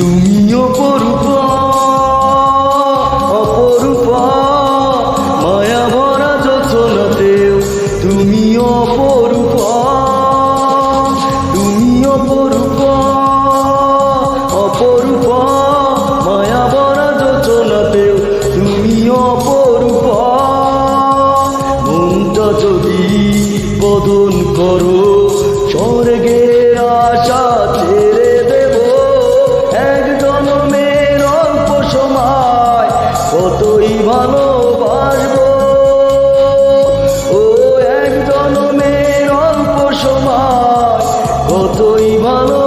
তুমি অপরূপ অপরূপ মায়া ভরা যথনতেও তুমি অপরূপ তুমি অপরূপ অপরূপ মায়া ভরা যথনতেও তুমি অপরূপ। মনটা যদি বদন করো, চরে কতই ভালোবাসব ও এক জন্মের অল্প সময় কতই ভালো